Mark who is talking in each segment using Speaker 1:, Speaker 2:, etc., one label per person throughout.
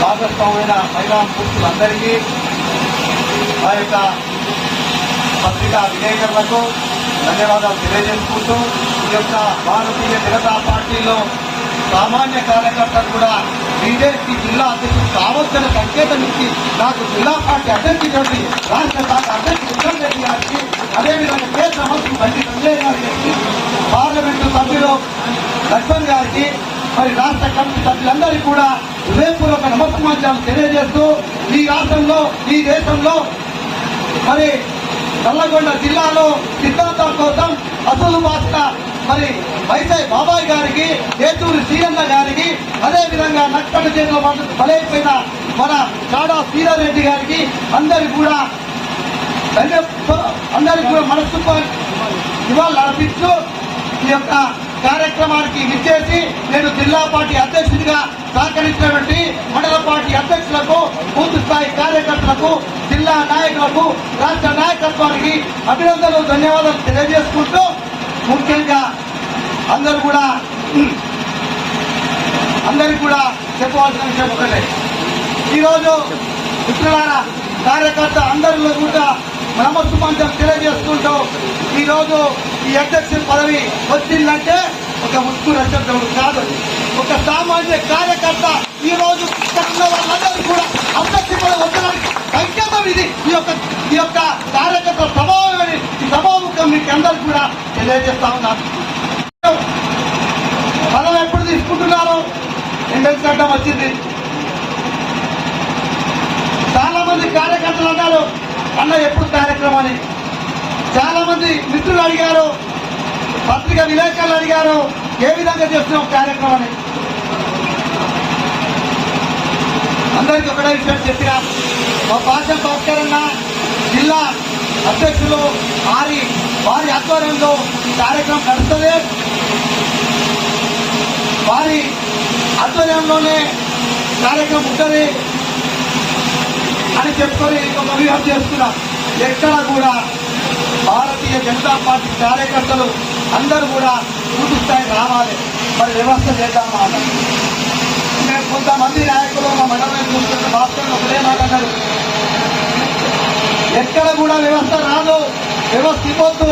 Speaker 1: భాగస్వామైన మహిళా పురుషులందరికీ మా యొక్క పత్రికా విలేకరులకు ధన్యవాదాలు తెలియజేసుకుంటూ ఈ యొక్క భారతీయ జనతా పార్టీలో సామాన్య కార్యకర్తలు కూడా బీజేపీ జిల్లా అధ్యక్షుడు కావచ్చని సంకేతం ఇచ్చి నాకు జిల్లా పార్టీ అధ్యక్షుడు రాష్ట్ర శాఖ అభ్యర్థి ఉత్తమ్ రెడ్డి గారికి అదేవిధంగా కేంద్ర మంత్రి బండి సంజయ్ గారికి పార్లమెంటు సభ్యులు లక్ష్మణ్ గారికి మరి రాష్ట్ర కమిటీ సభ్యులందరికీ కూడా హృదయపూర్వక నమస్కారం తెలియజేస్తూ ఈ రాష్ట్రంలో ఈ దేశంలో మరి నల్లగొండ జిల్లాలో సిద్ధాంతం కోసం అసలు భాష మరి వైసై బాబాయ్ గారికి ఏతూరు శ్రీరన్న గారికి అదేవిధంగా విధంగా చేతిలో బలైపోయిన మన కాడా శ్రీరారెడ్డి గారికి అందరికి కూడా అందరికి కూడా మనస్సు ఇవాళ అర్పిస్తూ ఈ యొక్క కార్యక్రమానికి విచ్చేసి నేను జిల్లా పార్టీ అధ్యక్షుడిగా సహకరించినటువంటి మండల పార్టీ అధ్యక్షులకు బూత్ స్థాయి కార్యకర్తలకు జిల్లా నాయకులకు రాష్ట్ర నాయకత్వానికి అభినందనలు ధన్యవాదాలు తెలియజేసుకుంటూ ముఖ్యంగా అందరూ కూడా అందరికి కూడా చెప్పవలసిన విషయం ఒకటే. ఈరోజు మిత్రులారా కార్యకర్త అందరిలో కూడా నమస్సుమంతం తెలియజేసుకుంటూ ఈరోజు ఈ అధ్యక్షుల పదవి వచ్చిందంటే ఒక ముక్కు రచన కాదు. ఒక సామాన్య కార్యకర్త ఈ రోజు ఉన్న వాళ్ళందరూ కూడా అందరికీ కూడా వచ్చడానికి సంకేతం ఇది. ఈ యొక్క ఈ యొక్క కార్యకర్త స్వభావం ఈ సభాముఖం మీకు అందరికి కూడా తెలియజేస్తా ఉన్నాను మనం ఎప్పుడు తీసుకుంటున్నారు ఎండల్ చట్టం వచ్చింది. చాలా మంది కార్యకర్తలు అన్నారు అన్న ఎప్పుడు కార్యక్రమం అని చాలా మంది మిత్రులు అడిగారు పత్రిక విలేకరులు అడిగారు ఏ విధంగా చేస్తున్న కార్యక్రమం అందరికీ ఒకటే విషయం చెప్పిన మా పాఠ భాస్కర్ అన్న జిల్లా అధ్యక్షులు వారి వారి ఆధ్వర్యంలో కార్యక్రమం నడుస్తుంది వారి ఆధ్వర్యంలోనే కార్యక్రమం ఉంటుంది అని చెప్పుకొని ఒక వ్యూహం చేస్తున్నాం. ఎక్కడ కూడా భారతీయ జనతా పార్టీ కార్యకర్తలు అందరూ కూడా పూర్తి స్థాయి రావాలి. మరి వ్యవస్థ చేద్దామా అన్నారు మేము కొంతమంది నాయకులు మా మండలం చూస్తున్న భాస్కర్ ఒకటే మాట అన్నారు ఎక్కడ కూడా వ్యవస్థ రాదు వ్యవస్థ ఇవ్వద్దు.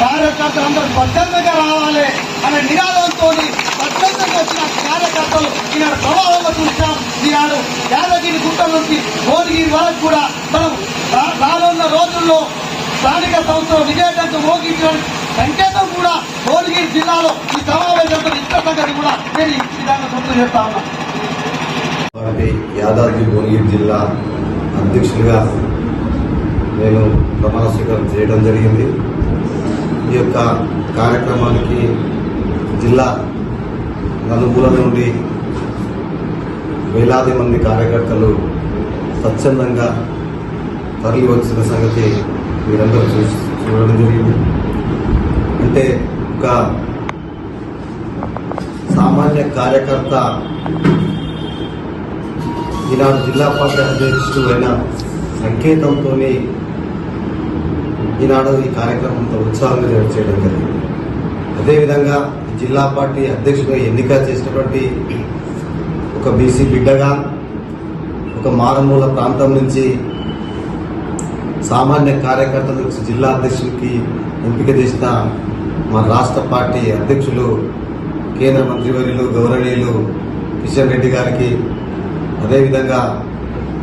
Speaker 1: కార్యకర్తలు అందరూ స్వచ్ఛందంగా రావాలి అనే నినాదంతో స్వచ్ఛందంగా వచ్చిన కార్యకర్తలు ఈనాడు ప్రభావంగా చూస్తాం ఈనాడు యాదగిరి గుట్ట నుంచి భువనగిరి వరకు కూడా మనం రానున్న రోజుల్లో స్థానిక సంస్థలు విజయవంతం మోగించడానికి సంకేతం కూడా భువనగిరి జిల్లాలో ఈ సమావేశంతో ఇష్ట సంగతి కూడా నేను ఈ విధంగా సొంతం చేస్తా ఉన్నా.
Speaker 2: యాదాద్రి భువనగిరి జిల్లా అధ్యక్షులుగా నేను ప్రమాణ స్వీకారం చేయడం జరిగింది. ఈ యొక్క కార్యక్రమానికి జిల్లా నలుమూల నుండి వేలాది మంది కార్యకర్తలు స్వచ్ఛందంగా తరలి వచ్చిన సంగతి మీరందరూ చూసి చూడడం జరిగింది అంటే ఒక సామాన్య కార్యకర్త ఈనాడు జిల్లా పార్టీ అధ్యక్షుడు అయిన సంకేతంతో ఈనాడు ఈ కార్యక్రమంతో ఉత్సాహంగా చేయడం జరిగింది. అదేవిధంగా జిల్లా పార్టీ అధ్యక్షుడిగా ఎన్నిక చేసినటువంటి ఒక బీసీ బిడ్డగా ఒక మారుమూల ప్రాంతం నుంచి సామాన్య కార్యకర్తల నుంచి జిల్లా అధ్యక్షుడికి ఎంపిక చేసిన మన రాష్ట్ర పార్టీ అధ్యక్షులు కేంద్ర మంత్రివర్యులు గౌరవనీయులు కిషన్ రెడ్డి గారికి అదేవిధంగా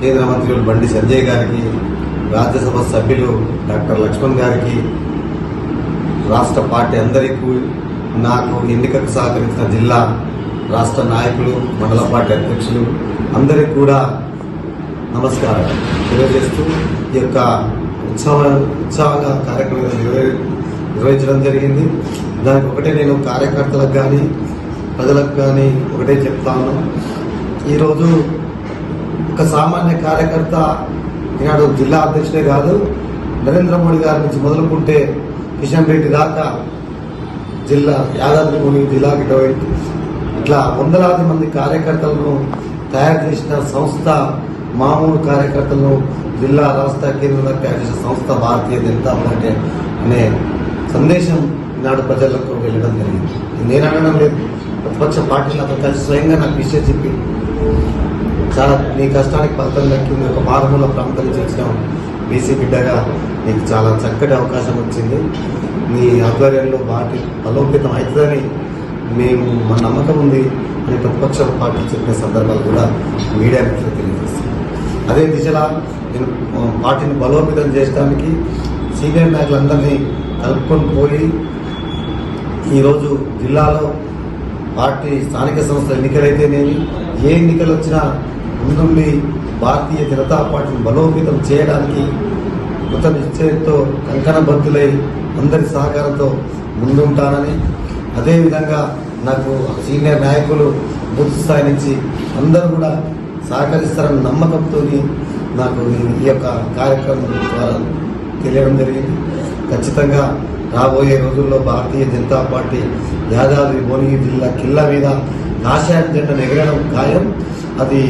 Speaker 2: కేంద్ర మంత్రులు బండి సంజయ్ గారికి రాజ్యసభ సభ్యులు డాక్టర్ లక్ష్మణ్ గారికి రాష్ట్ర పార్టీ అందరికీ నాకు ఎన్నికకు సహకరించిన జిల్లా రాష్ట్ర నాయకులు మండల పార్టీ అధ్యక్షులు అందరికీ కూడా నమస్కారం. తెలియజేస్తూ ఈ యొక్క ఉత్సవ ఉత్సాహంగా కార్యక్రమం నిర్వహించడం జరిగింది. దానికి ఒకటే నేను కార్యకర్తలకు కానీ ప్రజలకు కానీ ఒకటే చెప్తాను. ఈరోజు ఒక సామాన్య కార్యకర్త ఈనాడు జిల్లా అధ్యక్షుడే కాదు నరేంద్ర మోడీ గారి నుంచి మొదలుకుంటే కిషన్ రెడ్డి దాకా జిల్లా యాదాద్రి జిల్లాకి ఇట్లా వందలాది మంది కార్యకర్తలను తయారు చేసిన సంస్థ మామూలు కార్యకర్తలను జిల్లా రాష్ట్ర కేంద్ర తయారు సంస్థ భారతీయ జనతా పార్టీ అనే సందేశం ఈనాడు ప్రజలకు వెళ్ళడం జరిగింది. నేను అనడం లేదు. ప్రతిపక్ష పార్టీలతో కలిసి స్వయంగా నాకు విషయం చెప్పి చాలా నీ కష్టానికి ఫలితం దక్కింది. ఒక మారుమూల ప్రాంతం చేసిన బీసీ బిడ్డగా నీకు చాలా చక్కటి అవకాశం వచ్చింది. నీ ఆధ్వర్యంలో పార్టీ బలోపేతం అవుతుందని మేము మా నమ్మకం ఉంది అని ప్రతిపక్ష పార్టీ చెప్పిన సందర్భాలు కూడా మీడియా మిత్రులు తెలియజేస్తాం అదే దిశలా నేను వాటిని పార్టీని బలోపేతం చేయడానికి సీనియర్ నాయకులందరినీ కలుపుకొని పోయి ఈరోజు జిల్లాలో పార్టీ స్థానిక సంస్థల ఎన్నికలైతేనేమి ఏ ఎన్నికలు వచ్చినా ముందుండి భారతీయ జనతా పార్టీని బలోపేతం చేయడానికి కృత నిశ్చయంతో కంకణబద్ధులై అందరి సహకారంతో ముందుంటానని అదేవిధంగా నాకు సీనియర్ నాయకులు బూత్ స్థాయి నుంచి అందరూ కూడా సహకరిస్తారన్న నమ్మకంతో నాకు ఈ యొక్క కార్యక్రమం ద్వారా తెలియడం జరిగింది. ఖచ్చితంగా రాబోయే రోజుల్లో భారతీయ జనతా పార్టీ యాదాద్రి భువనగిరి జిల్లా కిల్లా మీద కాషాయం జెండా ఎగరడం ఖాయం. అది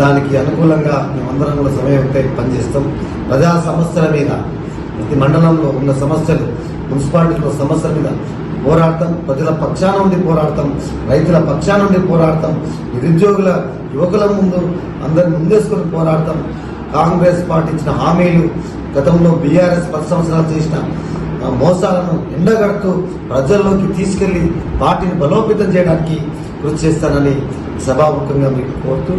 Speaker 2: దానికి అనుకూలంగా మేమందరం కూడా సమయం పనిచేస్తాం. ప్రజా సమస్యల మీద ప్రతి మండలంలో ఉన్న సమస్యలు మున్సిపాలిటీలో సమస్యల మీద పోరాడతాం ప్రజల పక్షాన నుండి పోరాడతాం రైతుల పక్షాన నుండి పోరాడతాం నిరుద్యోగుల యువకుల ముందు అందరి ముందేసుకొని పోరాడతాం. కాంగ్రెస్ పార్టీ ఇచ్చిన హామీలు గతంలో బీఆర్ఎస్ పది సంవత్సరాలు చేసిన మోసాలను ఎండగడుతూ ప్రజల్లోకి తీసుకెళ్ళి పార్టీని బలోపేతం చేయడానికి కృషి చేస్తానని సభాముఖంగా మీకు కోరుతూ